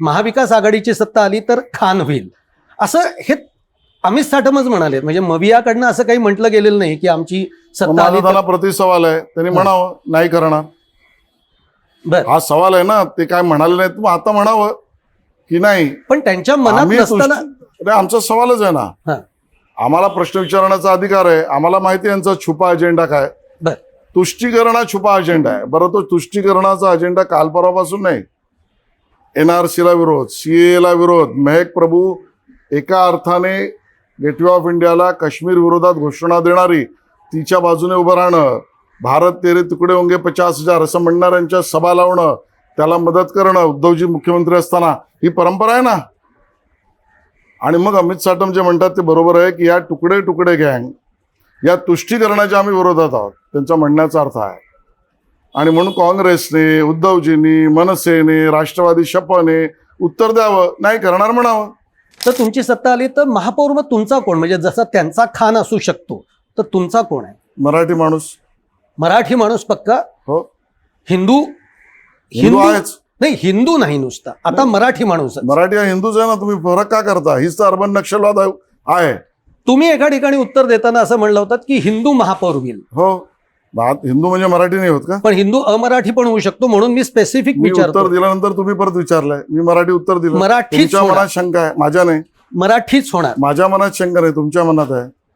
महाविकास आघाडीची सत्ता आली तर खान होईल. असं हे अमित साठमच म्हणाले. म्हणजे मवियाकडनं असं काही म्हटलं गेलेलं नाही की आमची सत्ता आली त्यांना प्रतिसवाल आहे. त्यांनी म्हणावं नाही करणार. बर. हा सवाल आहे ना ते काय म्हणाले नाही मग आता म्हणावं की नाही. पण त्यांच्या मनात आम्ही नसताना तुष्टी- अरे आमचा सवालच आहे ना. आम्हाला प्रश्न विचारण्याचा अधिकार आहे. आम्हाला माहिती आहे यांचा छुपा अजेंडा काय. बर. तुष्टीकरण हा छुपा अजेंडा आहे. बरं तो तुष्टीकरणाचा अजेंडा काल परवापासून नाही. एन आर सीला विरोध सी एला विरोध. मेहक प्रभू एका अर्थाने गेटवे ऑफ इंडियाला काश्मीर विरोधात घोषणा देणारी तिच्या बाजूने उभं राहणं भारत तेरे तुकडे होंगे पचास हजार असं म्हणणाऱ्यांच्या सभा लावणं त्याला मदत करणं उद्धवजी मुख्यमंत्री असताना ही परंपरा आहे ना? आणि मग अमित साटम जे म्हणतात ते बरोबर आहे की या तुकडे तुकडे गँग या तुष्टीकरणाच्या आम्ही विरोधात आहोत. त्यांचा म्हणण्याचा अर्थ आहे आणि म्हणून काँग्रेसने उद्धवजींनी मनसेने राष्ट्रवादी शपने उत्तर द्यावं नाही करणार म्हणावं. तर तुमची सत्ता आली तर महापौर मग तुमचा कोण? म्हणजे जसा त्यांचा खान असू शकतो तर तुमचा कोण आहे? मराठी माणूस. मराठी माणूस पक्का? हो. हिंदू? हिंदू आहेच. नाही हिंदू नाही नुसता. आता मराठी माणूस मराठी हा हिंदूच आहे ना तुम्ही फरक का करता? हीच तर अर्बन नक्षलवाद आहे- आहे. तुम्ही एका ठिकाणी उत्तर देताना असं म्हणलं होतं की हिंदू महापौर होईल. हो. हिंदू म्हणजे मराठी नाही होत का? पण हिंदू अमराठी पण होऊ शकतो म्हणून मी स्पेसिफिक मी उत्तर दिल्यानंतर तुम्ही परत विचारलंय. मी मराठी उत्तर दिलं. होणार. मनात शंका आहे. माझ्या नाही. मराठीच होणार. माझ्या मनात शंका नाही. तुमच्या मनात आहे.